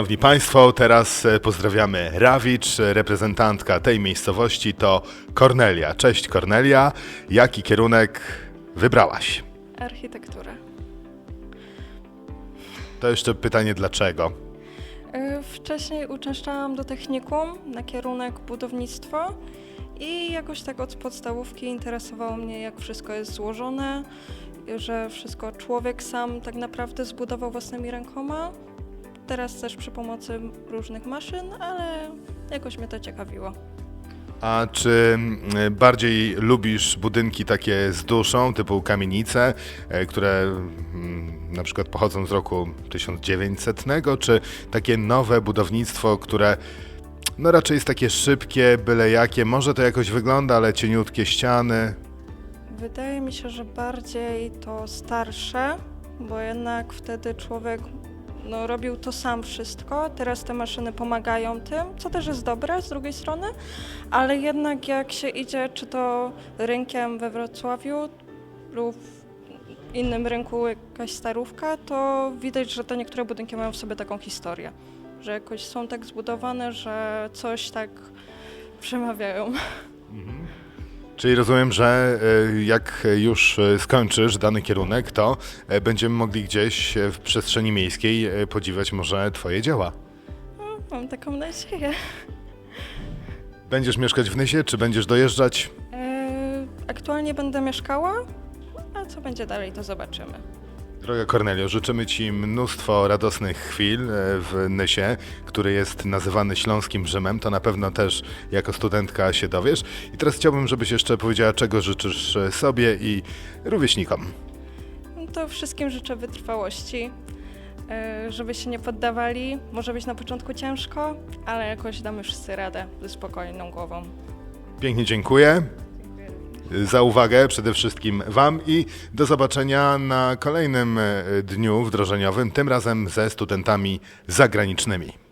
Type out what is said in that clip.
Szanowni Państwo, teraz e, pozdrawiamy Rawicz, e, reprezentantka tej miejscowości to Kornelia. Cześć Kornelia, jaki kierunek wybrałaś? Architektura. To jeszcze pytanie dlaczego? Y, Wcześniej uczęszczałam do technikum na kierunek budownictwo i jakoś tak od podstawówki interesowało mnie, jak wszystko jest złożone, że wszystko człowiek sam tak naprawdę zbudował własnymi rękoma. Teraz też przy pomocy różnych maszyn, ale jakoś mnie to ciekawiło. A czy mm, bardziej lubisz budynki takie z duszą, typu kamienice, e, które mm, na przykład pochodzą z roku 1900, czy takie nowe budownictwo, które no raczej jest takie szybkie, byle jakie, może to jakoś wygląda, ale cieniutkie ściany. Wydaje mi się, że bardziej to starsze, bo jednak wtedy człowiek no, robił to sam wszystko. Teraz te maszyny pomagają tym, co też jest dobre z drugiej strony, ale jednak jak się idzie, czy to rynkiem we Wrocławiu lub innym rynku jakaś starówka, to widać, że te niektóre budynki mają w sobie taką historię, że jakoś są tak zbudowane, że coś tak przemawiają. Czyli rozumiem, że e, jak już e, skończysz dany kierunek, to e, będziemy mogli gdzieś w przestrzeni miejskiej podziwiać może Twoje dzieła. No, mam taką nadzieję. Będziesz mieszkać w Nysie, czy będziesz dojeżdżać? Aktualnie będę mieszkała, a co będzie dalej, to zobaczymy. Droga Kornelio, życzymy Ci mnóstwo radosnych chwil e, w Nysie, który jest nazywany Śląskim Rzymem. To na pewno też jako studentka się dowiesz. I teraz chciałbym, żebyś jeszcze powiedziała, czego życzysz e, sobie i rówieśnikom. No To wszystkim życzę wytrwałości, e, żeby się nie poddawali. Może być na początku ciężko, ale jakoś damy wszyscy radę ze spokojną głową. Pięknie dziękuję za uwagę przede wszystkim Wam i do zobaczenia na kolejnym e, dniu wdrożeniowym, tym razem ze studentami zagranicznymi.